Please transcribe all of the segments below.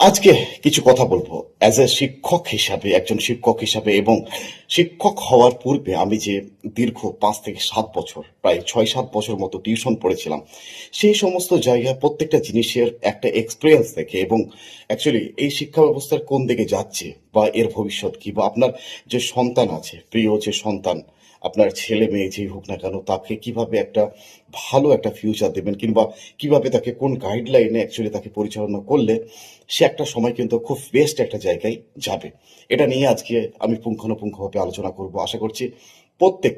আজকে কিছু কথা বলব। অ্যাজ এ শিক্ষক হিসাবে, একজন শিক্ষক হিসাবে এবং শিক্ষক হওয়ার পূর্বে আমি যে দীর্ঘ পাঁচ থেকে সাত বছর, প্রায় ছয় সাত বছর মতো টিউশন পড়েছিলাম, সেই সমস্ত জায়গায় প্রত্যেকটা জিনিসের একটা এক্সপিরিয়েন্স দেখে এবং অ্যাকচুয়ালি এই শিক্ষা ব্যবস্থার কোন দিকে যাচ্ছে বা এর ভবিষ্যৎ কি বা আপনার যে সন্তান আছে, প্রিয় যে সন্তান, আপনার ছেলে মেয়ে যেই হোক না কেন, তাকে কীভাবে একটা ভালো একটা ফিউচার দেবেন কিংবা কীভাবে তাকে কোন গাইডলাইনে অ্যাকচুয়ালি তাকে পরিচালনা করলে সে একটা সময় কিন্তু খুব বেস্ট একটা জায়গায় যাবে। এটা নিয়ে আজকে আমি পুঙ্খানুপুঙ্খভাবে আলোচনা করব। আশা করছি প্রত্যেক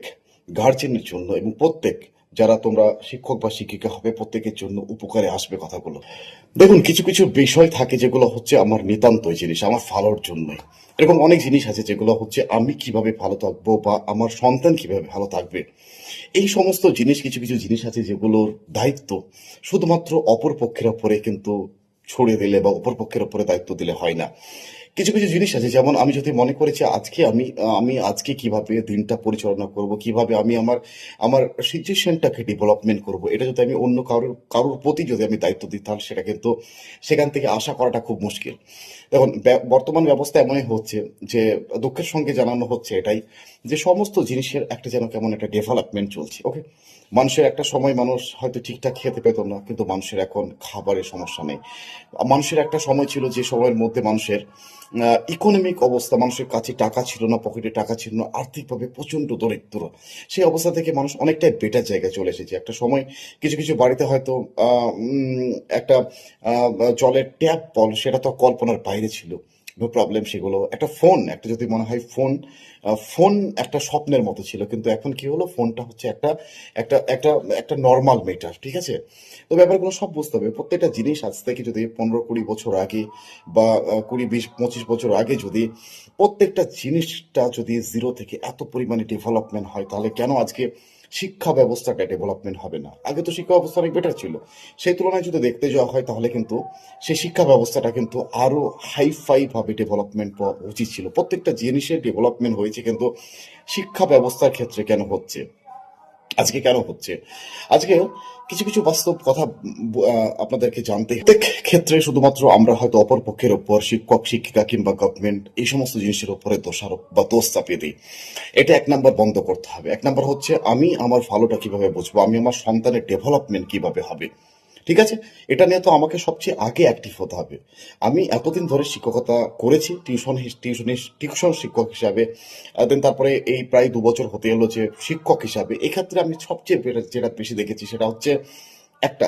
গার্জেনের জন্য এবং প্রত্যেক যারা তোমরা শিক্ষক বা শিক্ষিকা হবে, প্রত্যেকের জন্য উপকারে আসবে কথাগুলো। দেখুন, কিছু কিছু বিষয় থাকে যেগুলো হচ্ছে আমার নিতান্তই জিনিস, আমার ভালোর জন্যই। এরকম অনেক জিনিস আছে যেগুলো হচ্ছে আমি কীভাবে ভালো থাকব বা আমার সন্তান কীভাবে ভালো থাকবে। এই সমস্ত জিনিস, কিছু কিছু জিনিস আছে যেগুলোর দায়িত্ব শুধুমাত্র অপর পক্ষের ওপরে কিন্তু ছড়িয়ে দিলে বা অপর উপরে দায়িত্ব দিলে হয় না। কিছু কিছু জিনিস আছে। যেমন আমি যদি মনে করেছি আজকে আমি আমি আজকে কীভাবে দিনটা পরিচালনা করব, কীভাবে আমি আমার আমার সিচুয়েশনটাকে ডেভেলপমেন্ট করব, এটা যদি আমি অন্য কারোর কারোর প্রতি যদি আমি দায়িত্ব দিই, তাহলে সেটা কিন্তু সেখান থেকে আশা করাটা খুব মুশকিল। দেখুন বর্তমান ব্যবস্থা এমনই হচ্ছে যে দুঃখের সঙ্গে জানানো হচ্ছে এটাই যে সমস্ত জিনিসের একটা যেন কেমন একটা ডেভেলপমেন্ট চলছে, ওকে? মানুষের একটা সময় মানুষ হয়তো ঠিকঠাক খেতে পেত না, কিন্তু মানুষের এখন খাবারের সমস্যা নেই। মানুষের একটা সময় ছিল যে সময়ের মধ্যে মানুষের ইকোনমিক অবস্থা, মানুষের কাছে টাকা ছিল না পকেটে টাকা ছিল না, আর্থিকভাবে প্রচণ্ড দরিদ্র। সেই অবস্থা থেকে মানুষ অনেকটাই বেটার জায়গায় চলে এসেছে। একটা সময় কিছু কিছু বাড়িতে হয়তো একটা জলের ট্যাপ বল, সেটা তো কল্পনার বাইরে ছিল। প্রবলেম সেগুলো। একটা ফোন, একটা যদি মনে হয় ফোন ফোন একটা স্বপ্নের মতো ছিল, কিন্তু এখন কি হলো? ফোনটা হচ্ছে একটা একটা একটা একটা নর্মাল মেটার ঠিক আছে? তো ব্যাপারগুলো সব বুঝতে হবে। প্রত্যেকটা জিনিস আজ থেকে যদি পনেরো কুড়ি বছর আগে বা কুড়ি বিশ পঁচিশ বছর আগে যদি প্রত্যেকটা জিনিসটা যদি জিরো থেকে এত পরিমাণে ডেভেলপমেন্ট হয়, তাহলে কেন আজকে শিক্ষা ব্যবস্থাটা ডেভেলপমেন্ট হবে না। আগে তো শিক্ষা ব্যবস্থা অনেক বেটার ছিল। সেই তুলনায় যদি দেখতে যাওয়া হয়, তাহলে কিন্তু সেই শিক্ষা ব্যবস্থাটা কিন্তু আরও হাইফাইভাবে ডেভেলপমেন্ট হওয়া উচিত ছিল। প্রত্যেকটা জিনিসের ডেভেলপমেন্ট হয়েছে কিন্তু শিক্ষা ব্যবস্থার ক্ষেত্রে কেন হচ্ছে? আজকে কেন হচ্ছে? আজকে কিছু কিছু বাস্তব কথা আপনাদেরকে জানতে প্রত্যেক ক্ষেত্রে শুধুমাত্র আমরা হয়তো অপর পক্ষের ওপর শিক্ষক, শিক্ষিকা কিংবা গভর্নমেন্ট এই সমস্ত জিনিসের উপরে দোষারোপ বা দোষ চাপিয়ে দিই। এটা এক নাম্বার বন্ধ করতে হবে। এক নাম্বার হচ্ছে, আমি আমার ভালোটা কীভাবে বুঝব? আমি আমার সন্তানের ডেভেলপমেন্ট কীভাবে হবে? ঠিক আছে? এটা নিয়ে তো আমাকে সবচেয়ে আগে অ্যাক্টিভ হতে হবে। আমি এতদিন ধরে শিক্ষকতা করেছি টিউশন টিউশন টিউশন শিক্ষক হিসাবে। দেন তারপরে এই প্রায় দু বছর হতে এলো যে শিক্ষক হিসাবে। এক্ষেত্রে আমি সবচেয়ে যেটা বেশি দেখেছি সেটা হচ্ছে একটা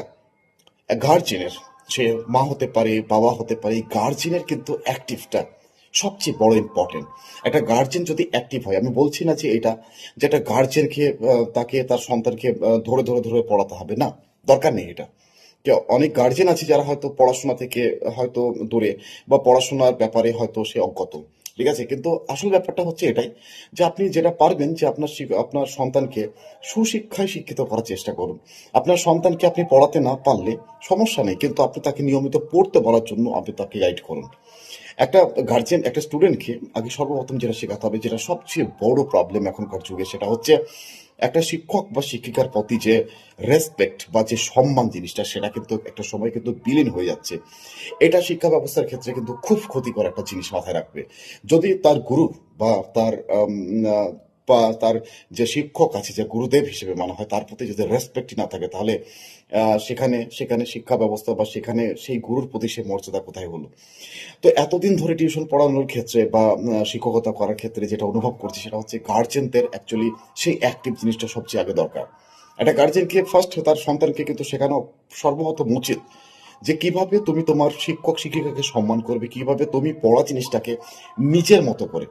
গার্জেনের সে মা হতে পারে, বাবা হতে পারে, এই গার্জেনের কিন্তু অ্যাক্টিভটা সবচেয়ে বড় ইম্পর্টেন্ট একটা গার্জেন যদি অ্যাক্টিভ হয়, আমি বলছি না যে এটা, যে একটা গার্জেনকে তাকে, তার সন্তানকে ধরে ধরে ধরে পড়াতে হবে। না, দরকার নেই এটা। অনেক গার্জেন আছে যারা হয়তো পড়াশোনা থেকে হয়তো দূরে বা পড়াশোনার ব্যাপারে হয়তো সে অজ্ঞত, ঠিক আছে? কিন্তু আসল ব্যাপারটা হচ্ছে এটাই যে আপনি যেটা পারবেন যে আপনার আপনার সন্তানকে সুশিক্ষায় শিক্ষিত করার চেষ্টা করুন। আপনার সন্তানকে আপনি পড়াতে না পারলে সমস্যা নেই, কিন্তু আপনি তাকে নিয়মিত পড়তে বলার জন্য আপনি তাকে গাইড করুন। একটা গার্জেন একটা স্টুডেন্টকে আগে সর্বপ্রথম যেটা শেখাতে হবে, যেটা সবচেয়ে বড় প্রবলেম এখনকার যুগে, সেটা হচ্ছে একটা শিক্ষক বা শিক্ষিকার প্রতি যে রেসপেক্ট বা যে সম্মান জিনিসটা, সেটা কিন্তু একটা সময় কিন্তু বিলীন হয়ে যাচ্ছে। এটা শিক্ষা ব্যবস্থার ক্ষেত্রে কিন্তু খুব ক্ষতিকর একটা জিনিস মাথায় রাখবে। যদি তার গুরু বা তার বা তার যে শিক্ষক আছে, যে গুরুদেব হিসেবে মানা হয়, তার প্রতি যদি রেসপেক্টই না থাকে, তাহলে সেখানে সেখানে শিক্ষা ব্যবস্থা বা সেখানে সেই গুরুর প্রতি সে মর্যাদা কোথায় হলো? তো এতদিন ধরে টিউশন পড়ানোর ক্ষেত্রে বা শিক্ষকতা করার ক্ষেত্রে যেটা অনুভব করছি, সেটা হচ্ছে গার্জেনদের অ্যাকচুয়ালি সেই অ্যাক্টিভ জিনিসটা সবচেয়ে আগে দরকার। একটা গার্জেনকে ফার্স্ট তার সন্তানকে কিন্তু শেখানো সর্বপ্রথম উচিত যে কীভাবে তুমি তোমার শিক্ষক শিক্ষিকাকে সম্মান করবে, কীভাবে তুমি পড়া জিনিসটাকে নিজের মতো করে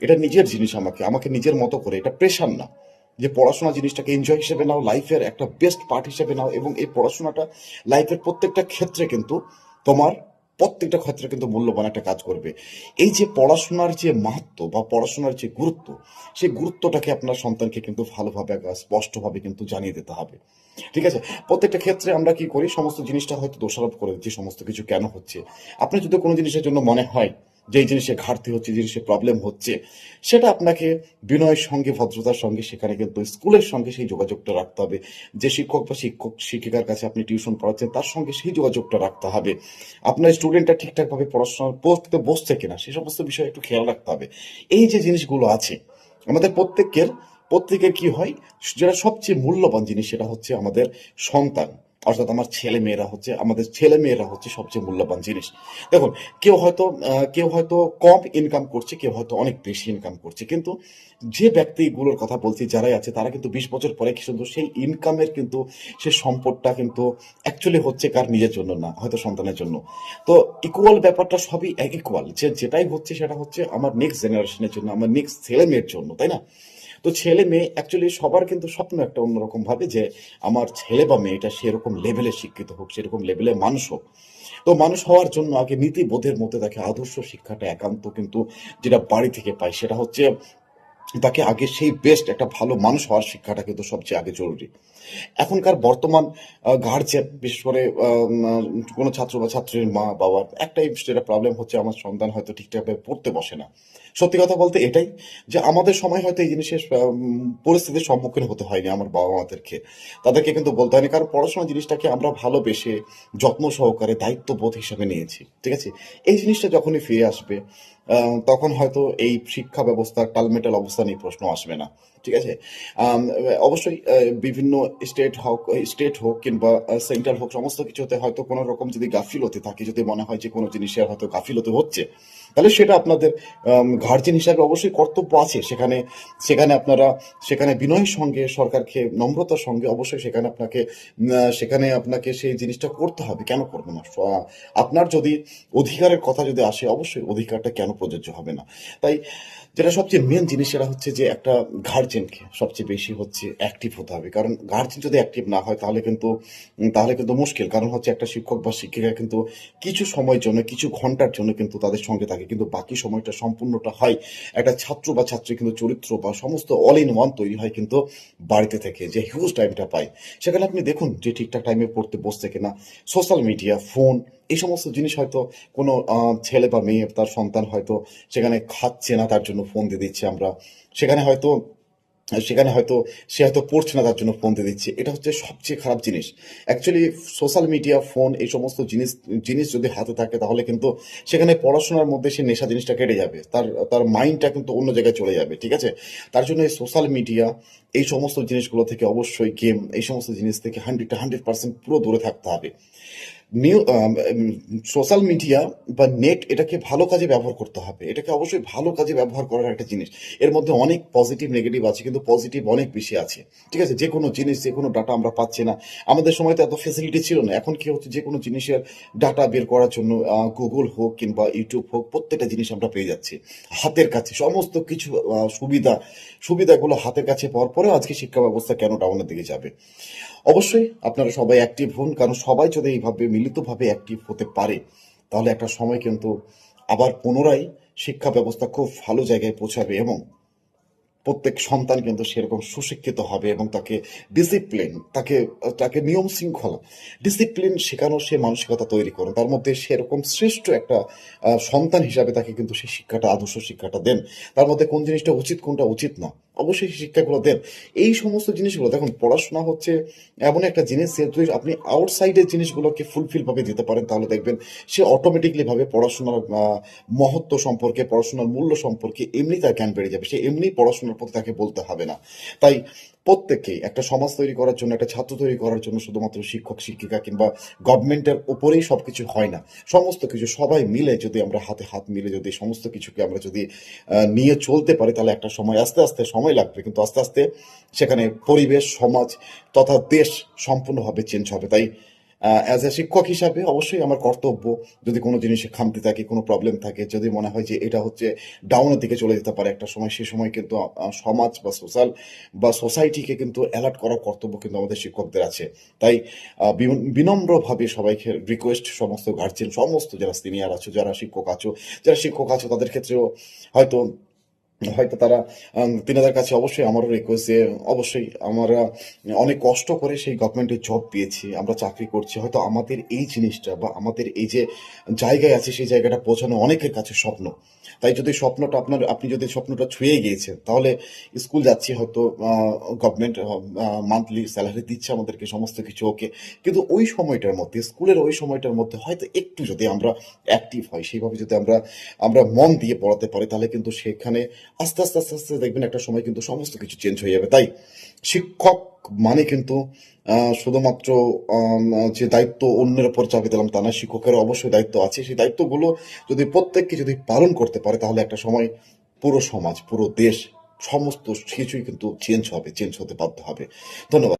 এটা নিজের জিনিস আমাকে আমাকে নিজের মতো করে, এটা প্রেশার না। যে পড়াশোনা জিনিসটাকে এনজয় হিসেবে নাও লাইফের একটা বেস্ট পার্ট হিসেবে নাও, এবং এই পড়াশোনাটা লাইফের প্রত্যেকটা ক্ষেত্রে কিন্তু তোমার প্রত্যেকটা ক্ষেত্রে কিন্তু মূল্যবান একটা কাজ করবে। এই যে পড়াশোনার যে মাহাত্ম বা পড়াশোনার যে গুরুত্ব, সেই গুরুত্বটাকে আপনার সন্তানকে কিন্তু ভালোভাবে স্পষ্টভাবে কিন্তু জানিয়ে দিতে হবে। ঠিক আছে? প্রত্যেকটা ক্ষেত্রে আমরা কি করি? সমস্ত জিনিসটা হয়তো দোষারোপ করে দিচ্ছি, সমস্ত কিছু কেন হচ্ছে? আপনি যদি কোনো জিনিসের জন্য মনে হয় যেই জিনিসে ঘাটতি হচ্ছে, যে জিনিসে প্রবলেম হচ্ছে, সেটা আপনাকে বিনয়ের সঙ্গে, ভদ্রতার সঙ্গে, সেখানে কিন্তু স্কুলের সঙ্গে সেই যোগাযোগটা রাখতে হবে। যে শিক্ষক বা শিক্ষক, শিক্ষিকার কাছে আপনি টিউশন পড়াচ্ছেন, তার সঙ্গে সেই যোগাযোগটা রাখতে হবে। আপনার স্টুডেন্টটা ঠিকঠাকভাবে পড়াশোনা পড়তে বসছে কিনা, সে সমস্ত বিষয়ে একটু খেয়াল রাখতে হবে। এই যে জিনিসগুলো আছে, আমাদের প্রত্যেকের প্রত্যেকের কি হয়, যেটা সবচেয়ে মূল্যবান জিনিস সেটা হচ্ছে আমাদের সন্তান। অর্থাৎ আমার ছেলে মেয়েরা হচ্ছে, আমাদের ছেলে মেয়েরা হচ্ছে সবচেয়ে মূল্যবান জিনিস। দেখুন, কেউ হয়তো কেউ হয়তো কম ইনকাম করছে, কেউ হয়তো অনেক বেশি ইনকাম করছে, কিন্তু যে ব্যক্তিগুলোর কথা বলছি, যারাই আছে, তারা কিন্তু বিশ বছর পরে কিন্তু সেই ইনকামের কিন্তু, সে সম্পদটা কিন্তু অ্যাকচুয়ালি হচ্ছে কার নিজের জন্য না, হয়তো সন্তানের জন্য। তো ইকুয়াল ব্যাপারটা সবই ইকুয়াল যে যেটাই হচ্ছে সেটা হচ্ছে আমার নেক্সট জেনারেশনের জন্য, আমার নেক্সট ছেলে মেয়ের জন্য, তাই না? তো ছেলে মেয়ে অ্যাকচুয়ালি সবার কিন্তু স্বপ্ন একটা অন্যরকম ভাবে যে আমার ছেলে বা মেয়েটা সেরকম লেভেলে শিক্ষিত হোক, সেরকম লেভেলে মানুষ হোক। তো মানুষ হওয়ার জন্য আগে নীতিবোধের মধ্যে তাকে আদর্শ শিক্ষাটা একান্ত কিন্তু যেটা বাড়ি থেকে পায়, সেটা হচ্ছে তাকে আগে সেই বেস্ট একটা ভালো মানুষ হওয়ার শিক্ষাটা কিন্তু সবচেয়ে আগে জরুরি। এখনকার বর্তমান গার্জেন বিশেষ করে কোনো ছাত্র বা ছাত্রীর মা বাবার একটাই যেটা প্রবলেম হচ্ছে আমার সন্তান হয়তো ঠিকঠাকভাবে পড়তে বসে না। সত্যি কথা বলতে এটাই যে আমাদের সময় হয়তো এই জিনিসের পরিস্থিতির সম্মুখীন হতে হয়নি আমার বাবা মাদেরকে তাদেরকে কিন্তু বলতে হয়নি, কারণ পড়াশোনা জিনিসটাকে আমরা ভালোবেসে যত্ন সহকারে দায়িত্ববোধ হিসাবে নিয়েছি, ঠিক আছে? এই জিনিসটা যখনই ফিরে আসবে তখন হয়তো এই শিক্ষা ব্যবস্থার টালমেটাল অবস্থা নিয়ে প্রশ্ন আসবে না। ঠিক আছে? অবশ্যই বিভিন্ন স্টেট হোক স্টেট হোক কিংবা সেন্ট্রাল হোক, সমস্ত কিছুতে হয়তো কোনো রকম যদি গাফিলতি থাকে, যদি মনে হয় যে কোনো জিনিসের হয়তো গাফিলতি হচ্ছে, তাহলে সেটা আপনাদের গার্জেন হিসাবে অবশ্যই কর্তব্য আছে। সেখানে সেখানে আপনারা, সেখানে বিনয়ের সঙ্গে, সরকারকে, নম্রতার সঙ্গে অবশ্যই সেখানে আপনাকে সেখানে আপনাকে সেই জিনিসটা করতে হবে। কেন করবে না? আপনার যদি অধিকারের কথা যদি আসে, অবশ্যই অধিকারটা কেন প্রযোজ্য হবে না? তাই যেটা সবচেয়ে মেন জিনিস সেটা হচ্ছে যে একটা গার্জেনকে সবচেয়ে বেশি হচ্ছে অ্যাক্টিভ হতে হবে। কারণ গার্জেন যদি অ্যাক্টিভ না হয়, তাহলে কিন্তু তাহলে কিন্তু মুশকিল। কারণ হচ্ছে একটা শিক্ষক বা শিক্ষিকা কিন্তু কিছু সময়ের জন্য, কিছু ঘণ্টার জন্য কিন্তু তাদের সঙ্গে থাকে। কিন্তু বাকি সময়টা সম্পূর্ণটা হয় একটা ছাত্র বা ছাত্রী কিন্তু চরিত্র বা সমস্ত অল ইন ওয়ান তৈরি হয় কিন্তু বাড়িতে থেকে, যে হিউজ টাইমটা পায়। সেখানে আপনি দেখুন যে ঠিকঠাক টাইমে পড়তে বসছে কিনা। সোশ্যাল মিডিয়া ফোন এই সমস্ত জিনিস হয়তো কোনো ছেলে বা মেয়ে, তার সন্তান হয়তো সেখানে খাচ্ছে না, তার জন্য ফোন দিয়ে দিচ্ছে আমরা। সেখানে হয়তো সেখানে হয়তো সে হয়তো পড়ছে না, তার জন্য ফোন দিয়ে দিচ্ছে। এটা হচ্ছে সবচেয়ে খারাপ জিনিস। অ্যাকচুয়ালি সোশ্যাল মিডিয়া ফোন এই সমস্ত জিনিস জিনিস যদি হাতে থাকে, তাহলে কিন্তু সেখানে পড়াশোনার মধ্যে সে নেশা জিনিসটা কেটে যাবে। তার তার মাইন্ডটা কিন্তু অন্য জায়গায় চলে যাবে, ঠিক আছে? তার জন্য এই সোশ্যাল মিডিয়া এই সমস্ত জিনিসগুলো থেকে অবশ্যই গেম এই সমস্ত জিনিস থেকে হান্ড্রেড হান্ড্রেড পার্সেন্ট পুরো দূরে থাকতে হবে। নিউ সোশ্যাল মিডিয়া বা নেট এটাকে ভালো কাজে ব্যবহার করতে হবে। এটাকে অবশ্যই ভালো কাজে ব্যবহার করার একটা জিনিস। এর মধ্যে অনেক পজিটিভ নেগেটিভ আছে, কিন্তু পজিটিভ অনেক বেশি আছে। ঠিক আছে? যে কোনো জিনিস, যে কোনো ডাটা আমরা পাচ্ছি না। আমাদের সময় তো এত ফেসিলিটি ছিল না। এখন কি হচ্ছে? যে কোনো জিনিসের ডাটা বের করার জন্য গুগল হোক কিংবা ইউটিউব হোক, প্রত্যেকটা জিনিস আমরা পেয়ে যাচ্ছি হাতের কাছে। সমস্ত কিছু সুবিধা, সুবিধাগুলো হাতের কাছে পাওয়ার পরেও আজকে শিক্ষা ব্যবস্থা কেন ডাউনের দিকে যাবে? অবশ্যই আপনারা সবাই অ্যাক্টিভ হন, কারণ সবাই যদি এইভাবে মিলিতভাবে অ্যাক্টিভ হতে পারে, তাহলে একটা সময় কিন্তু আবার পুনরায় শিক্ষা ব্যবস্থা খুব ভালো জায়গায় পৌঁছাবে এবং প্রত্যেক সন্তান কিন্তু সেরকম সুশিক্ষিত হবে এবং তাকে ডিসিপ্লিন তাকে তাকে নিয়ম শৃঙ্খলা ডিসিপ্লিন শেখানোর সে মানসিকতা তৈরি করুন তার মধ্যে সেরকম শ্রেষ্ঠ একটা সন্তান হিসাবে তাকে কিন্তু সেই শিক্ষাটা, আদর্শ শিক্ষাটা দেন। তার মধ্যে কোন জিনিসটা উচিত, কোনটা উচিত না। অবশ্যই শিক্ষাগুলো দেন। এই সমস্ত জিনিসগুলো, দেখুন, পড়াশোনা হচ্ছে এমন একটা জিনিস যে যদি আপনি আউটসাইডের জিনিসগুলোকে ফুলফিল ভাবে দিতে পারেন, তাহলে দেখবেন সে অটোমেটিকলি ভাবে পড়াশোনার মহত্ব সম্পর্কে, পড়াশোনার মূল্য সম্পর্কে এমনি তার জ্ঞান বেড়ে যাবে। সে এমনি পড়াশোনার প্রতি তাকে বলতে হবে না। তাই প্রত্যেককেই একটা সমাজ তৈরি করার জন্য, একটা ছাত্র তৈরি করার জন্য শুধুমাত্র শিক্ষক, শিক্ষিকা কিংবা গভর্নমেন্টের উপরেই সবকিছু হয় না। সমস্ত কিছু সবাই মিলে যদি আমরা হাতে হাত মিলে যদি সমস্ত কিছুকে আমরা যদি নিয়ে চলতে পারি, তাহলে একটা সময় আস্তে আস্তে সময় লাগবে। কিন্তু আস্তে আস্তে সেখানে পরিবেশ, সমাজ তথা দেশ সম্পূর্ণভাবে চেঞ্জ হবে। তাই অ্যাজ এ শিক্ষক হিসাবে অবশ্যই আমার কর্তব্য যদি কোনো জিনিসে খামতি থাকে, কোনো প্রবলেম থাকে, যদি মনে হয় যে এটা হচ্ছে ডাউনের দিকে চলে যেতে পারে একটা সময় সেই সময় কিন্তু সমাজ বা সোশ্যাল বা সোসাইটিকে কিন্তু অ্যালার্ট করার কর্তব্য কিন্তু আমাদের শিক্ষকদের আছে। তাই বিনম্রভাবে সবাইকে রিকোয়েস্ট সমস্ত গার্জেন সমস্ত যারা সিনিয়র আছো, যারা শিক্ষক আছো, যারা শিক্ষক আছো, তাদের ক্ষেত্রেও হয়তো হয়তো তারা তিনাদের কাছে অবশ্যই আমারও রিকোয়েস্ট যে অবশ্যই আমরা অনেক কষ্ট করে সেই গভর্নমেন্টের জব পেয়েছি, আমরা চাকরি করছি। হয়তো আমাদের এই জিনিসটা বা আমাদের এই যে জায়গায় আছে সেই জায়গাটা পৌঁছানো অনেকের কাছে স্বপ্ন। তাই যদি স্বপ্নটা আপনার, আপনি যদি স্বপ্নটা ছুঁয়ে গিয়েছেন, তাহলে স্কুল যাচ্ছি হয়তো গভর্নমেন্ট মান্থলি স্যালারি দিচ্ছে আমাদেরকে সমস্ত কিছু ওকে কিন্তু ওই সময়টার মধ্যে, স্কুলের ওই সময়টার মধ্যে হয়তো একটু যদি আমরা অ্যাক্টিভ হয়, সেইভাবে যদি আমরা আমরা মন দিয়ে পড়াতে পারি, তাহলে কিন্তু সেখানে আস্তে আস্তে আস্তে আস্তে দেখবেন একটা সময় কিন্তু সমস্ত কিছু চেঞ্জ হয়ে যাবে। তাই শিক্ষক মানে কিন্তু শুধুমাত্র যে দায়িত্ব অন্যের উপর চাপিয়ে দিলাম তা না শিক্ষকের অবশ্যই দায়িত্ব আছে। সেই দায়িত্বগুলো যদি প্রত্যেককে যদি পালন করতে পারে, তাহলে একটা সময় পুরো সমাজ, পুরো দেশ, সমস্ত কিছুই কিন্তু চেঞ্জ হবে চেঞ্জ হতে বাধ্য হবে। ধন্যবাদ।